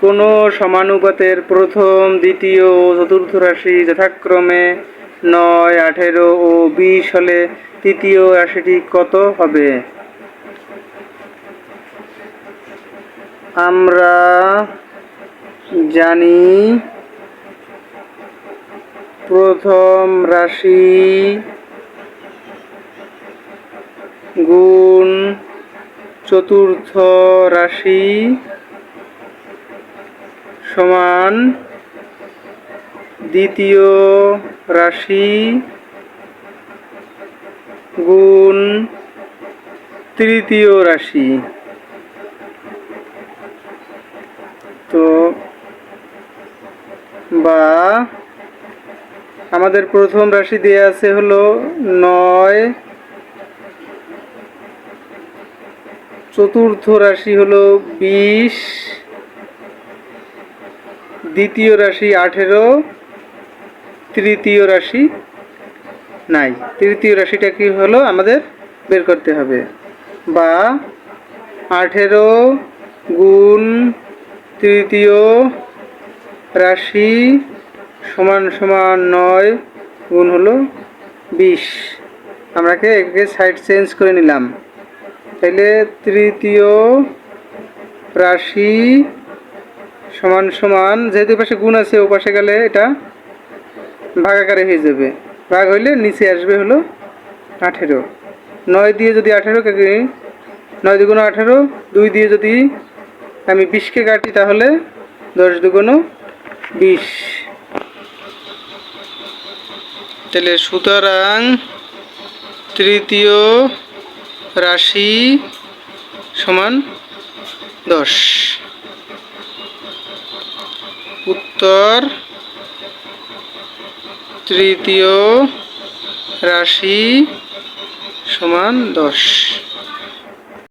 কোনো সমানুপাতের প্রথম, দ্বিতীয় ও চতুর্থ রাশি যথাক্রমে নয়, আঠেরো ও বিশ হলে তৃতীয় রাশিটি কত হবে? আমরা জানি প্রথম রাশি গুণ চতুর্থ রাশি সমান দ্বিতীয় রাশি গুণ তৃতীয় রাশি। তো, বা আমাদের প্রথম রাশি দেয়া আছে হলো নয়। চতুর্থ রাশি হলো বিশ। দ্বিতীয় রাশি আঠেরো, তৃতীয় রাশি নাই। তৃতীয় রাশিটা কি হলো? আমাদের বের করতে হবে। বা আঠেরো গুণ তৃতীয় রাশি সমান সমান নয় গুণ হলো বিশ। আমরাকে একে সাইড চেঞ্জ করে নিলাম। তাইলে তৃতীয় রাশি সমান সমান, যেহেতু পাশে গুণ আছে ও পাশে গেলে এটা ভাগাকারে হয়ে যাবে। ভাগ হইলে নিচে আসবে হলো আঠেরো। নয় দিয়ে যদি আঠেরো কাটি, নয় দুগুণ আঠেরো, দুই দিয়ে যদি আমি বিশকে কাটি, তাহলে দশ দুগুণ বিশ। তাহলে সুতরাং তৃতীয় রাশি সমান দশ। উত্তর তৃতীয় রাশি সমান দশ।